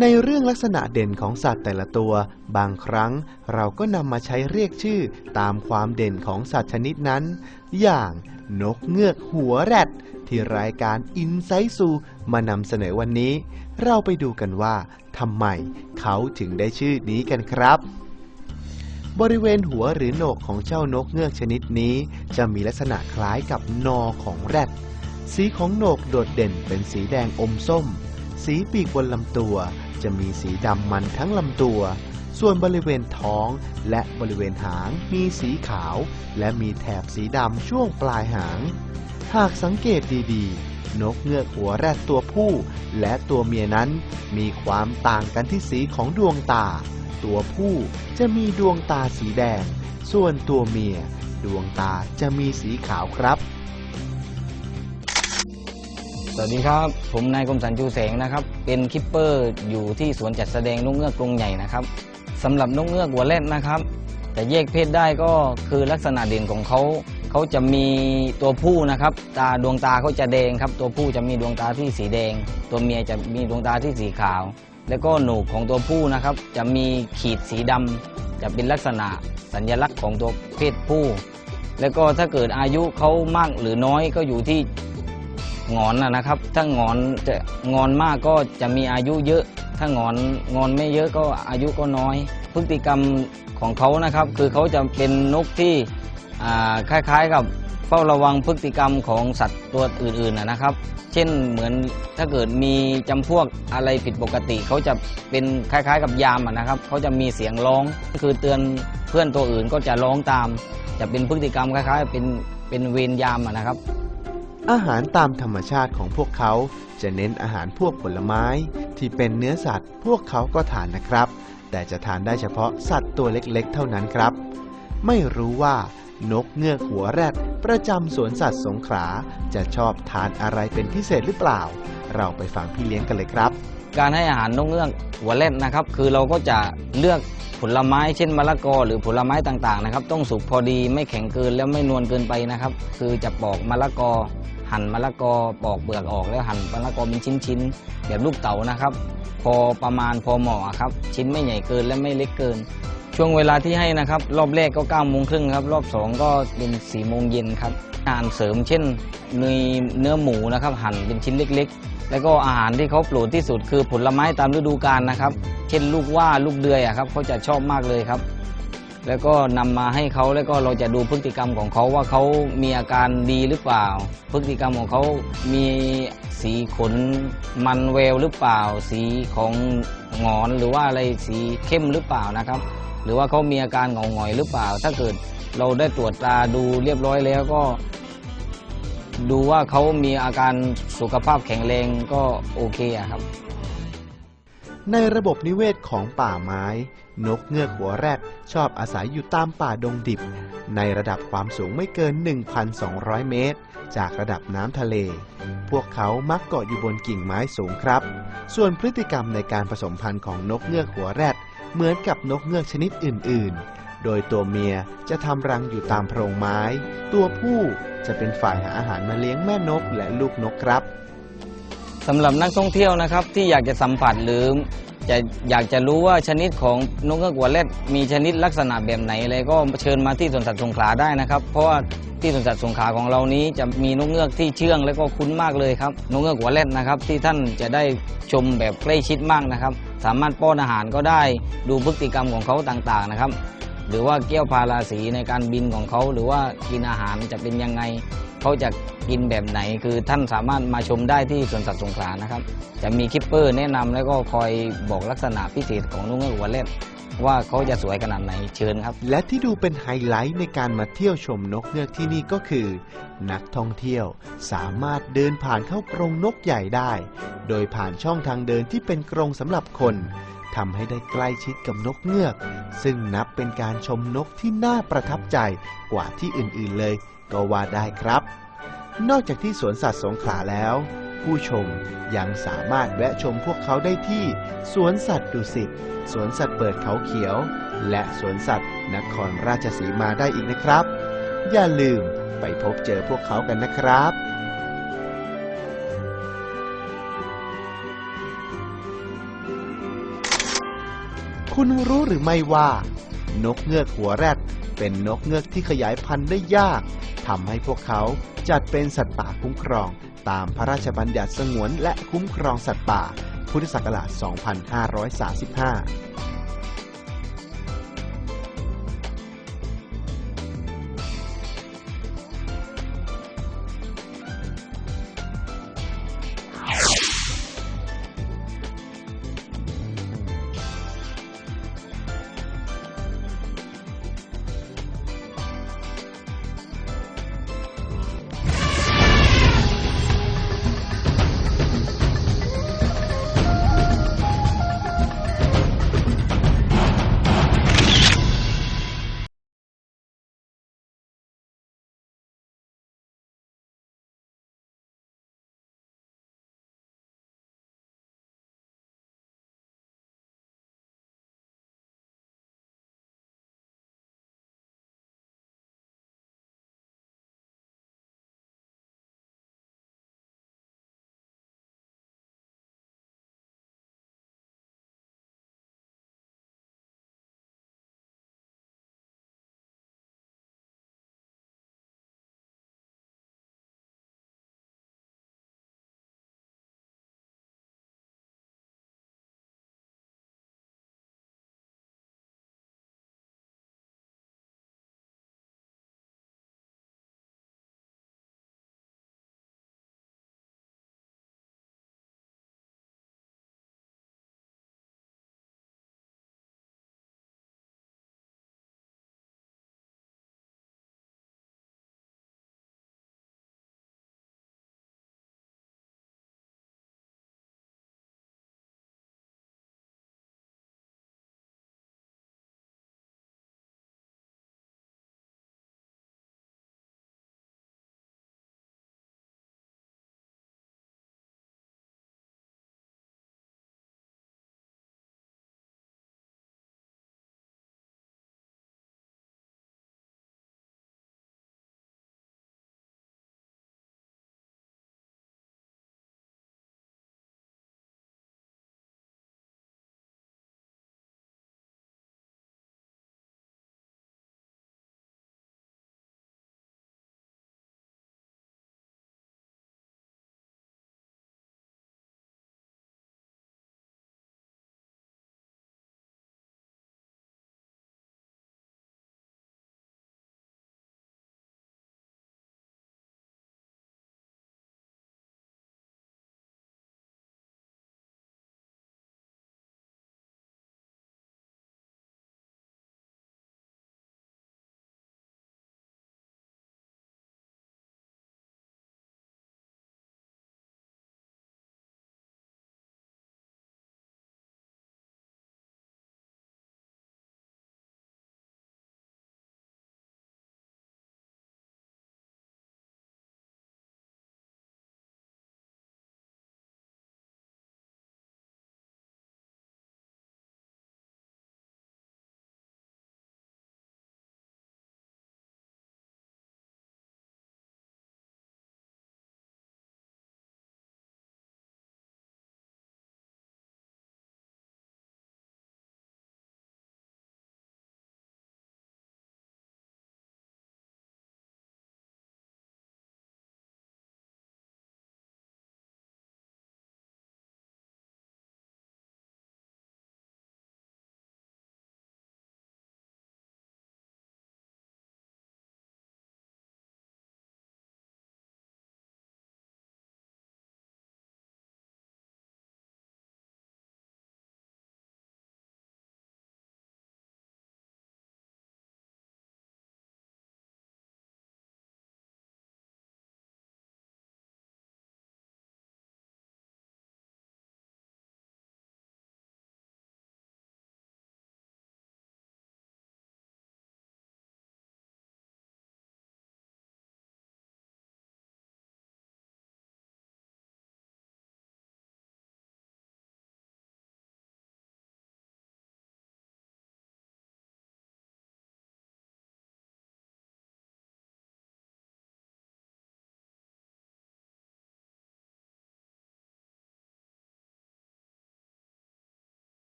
ในเรื่องลักษณะเด่นของสัตว์แต่ละตัว บางครั้งเราก็นำมาใช้เรียกชื่อตามความเด่นของสัตว์ชนิดนั้น อย่างนกเงือกหัวแรด ที่รายการอินไซซูมานำเสนอวันนี้ เราไปดูกันว่าทำไมเขาถึงได้ชื่อนี้กันครับบริเวณหัวหรือโหนกของเจ้านกเงือกชนิดนี้ จะมีลักษณะคล้ายกับนอของแรด สีของโหนกโดดเด่นเป็นสีแดงอมส้ม สีปีกบนลำตัว จะมีสีดำมันทั้งลำตัว ส่วนบริเวณท้องและบริเวณหางมีสีขาว และมีแถบสีดำช่วงปลายหาง หากสังเกตดีๆ นกเงือกหัวแรดตัวผู้และตัวเมียนั้น มีความต่างกันที่สีของดวงตา ตัวผู้จะมีดวงตาสีแดง ส่วนตัวเมีย ดวงตาจะมีสีขาวครับ สวัสดีครับ ผมนายกรมสันจูแสงนะครับ เป็นคิปเปอร์อยู่ที่สวนจัดแสดงนกเงือกกรงใหญ่นะครับสำหรับนกเงือกหัวแรดนะครับจะแยกเพศได้ก็คือลักษณะเด่นของเขาเขาจะมีตัวผู้นะครับ ตาดวงตาเขาจะแดงครับ ตัวผู้จะมีดวงตาที่สีแดง ตัวเมียจะมีดวงตาที่สีขาว แล้วก็หนูกของตัวผู้นะครับ จะมีขีดสีดำจะเป็นลักษณะสัญลักษณ์ของตัวเพศผู้ แล้วก็ถ้าเกิดอายุเขามากหรือน้อยก็อยู่ที่ งอนนะนะครับ ถ้างอนจะงอนมากก็จะมีอายุเยอะ ถ้างอนงอนไม่เยอะก็อายุก็น้อย พฤติกรรมของเขานะครับ คือเขาจะเป็นนกที่คล้ายๆกับเฝ้าระวังพฤติกรรมของสัตว์ตัวอื่นๆนะครับ เช่นเหมือนถ้าเกิดมีจำพวกอะไรผิดปกติ เขาจะเป็นคล้ายๆกับยามนะครับ เขาจะมีเสียงร้อง คือเตือนเพื่อนตัวอื่นก็จะร้องตาม จะเป็นพฤติกรรมคล้ายๆ เป็นเป็นเวรยามนะครับ อาหารตามธรรมชาติของพวกเขาจะเน้นอาหารพวกผลไม้ ที่เป็นเนื้อสัตว์ พวกเขาก็ทานนะครับ แต่จะทานได้เฉพาะสัตว์ตัวเล็กๆ เท่านั้นครับ ไม่รู้ว่านกเงือกหัวแรดประจำสวนสัตว์สงขลาจะชอบทานอะไรเป็นพิเศษหรือเปล่า เราไปฟังพี่เลี้ยงกันเลยครับ การให้อาหารนกเงือกหัวเล่นนะครับ คือเราก็จะเลือกผลไม้เช่นมะละกอหรือผลไม้ต่างๆนะครับ ต้องสุกพอดีไม่แข็งเกินแล้วไม่นวลเกินไปนะครับ คือจะปอกมะละกอ หั่นมะละกอปอกเปลือกออกแล้วหั่นมะละกอเป็นชิ้นๆแบบลูกเต๋านะครับ พอประมาณพอเหมาะครับ ชิ้นไม่ใหญ่เกินและไม่เล็กเกิน ช่วงเวลาที่ให้นะครับ รอบแรกก็9ก้าโมงครึ่งครับ รอบสองก็เป็น4ี่โมงเย็นครับอาหารเสริมเช่นมีเนื้อหมูนะครับ หั่นเป็นชิ้นเล็ก ๆ แล้วก็อาหารที่เขาโปรดที่สุดคือผลไม้ตามฤดูกาลนะครับ เช่นลูกว่าลูกเดือยอะครับเขาจะชอบมากเลยครับ แล้วก็นำมาให้เขาแล้วก็เราจะดูพฤติกรรมของเขาว่าเขามีอาการดีหรือเปล่า พฤติกรรมของเขามีสีขนมันแววหรือเปล่า สีของหงอนหรือว่าอะไรสีเข้มหรือเปล่านะครับ หรือว่าเขามีอาการหงาหงอยหรือเปล่า ถ้าเกิดเราได้ตรวจตาดูเรียบร้อยแล้วก็ ดูว่าเขามีอาการสุขภาพแข็งแรงก็โอเคครับ ในระบบนิเวศของป่าไม้ นกเงือกหัวแรดชอบอาศัยอยู่ตามป่าดงดิบ ในระดับความสูงไม่เกิน 1,200 เมตร จากระดับน้ำทะเล พวกเขามักเกาะอยู่บนกิ่งไม้สูงครับ ส่วนพฤติกรรมในการผสมพันธุ์ของนกเงือกหัวแรดเหมือนกับนกเงือกชนิดอื่น ๆ โดยตัวเมียจะทำรังอยู่ตามโพรงไม้ ตัวผู้จะเป็นฝ่ายหาอาหารมาเลี้ยงแม่นกและลูกนกครับ สำหรับนักท่องเที่ยวนะครับที่อยากจะสัมผัสหรือจะอยากจะรู้ว่าชนิดของนกเงือกหัวแรดมีชนิดลักษณะแบบไหนอะไรก็เชิญมาที่สวนสัตว์สงขลาได้นะครับ เพราะว่าที่สวนสัตว์สงขลาของเรานี้จะมีนกเงือกที่เชื่องและก็คุ้นมากเลยครับนกเงือกหัวแรดนะครับที่ท่านจะได้ชมแบบใกล้ชิดมากนะครับ สามารถป้อนอาหารก็ได้ดูพฤติกรรมของเขาต่างๆนะครับ หรือว่าเกี้ยวพาราสีในการบินของเขา หรือว่ากินอาหารจะเป็นยังไง เขาจะกินแบบไหนคือท่านสามารถมาชมได้ที่สวนสัตว์สงขลานะครับ จะมีคิปเปอร์แนะนำแล้วก็คอยบอกลักษณะพิเศษของนกเงือกหัวเล็บว่าเขาจะสวยขนาดไหนเชิญครับ และที่ดูเป็นไฮไลท์ในการมาเที่ยวชมนกเงือกที่นี่ก็คือ นักท่องเที่ยวสามารถเดินผ่านเข้ากรงนกใหญ่ได้ โดยผ่านช่องทางเดินที่เป็นกรงสำหรับคนทำให้ได้ใกล้ชิดกับนกเงือก ซึ่งนับเป็นการชมนกที่น่าประทับใจกว่าที่อื่นๆเลย ก็ว่าได้ครับ นอกจากที่สวนสัตว์สงขลาแล้ว ผู้ชมยังสามารถแวะชมพวกเขาได้ที่ สวนสัตว์ดุสิตสวนสัตว์เปิดเขาเขียว และสวนสัตว์นครราชสีมาได้อีกนะครับ อย่าลืมไปพบเจอพวกเขากันนะครับคุณรู้หรือไม่ว่า นกเงือกหัวแรด เป็นนกเงือกที่ขยายพันธุ์ได้ยากทำให้พวกเขาจัดเป็นสัตว์ป่าคุ้มครอง ตามพระราชบัญญัติสงวนและคุ้มครองสัตว์ป่า พุทธศักราช 2535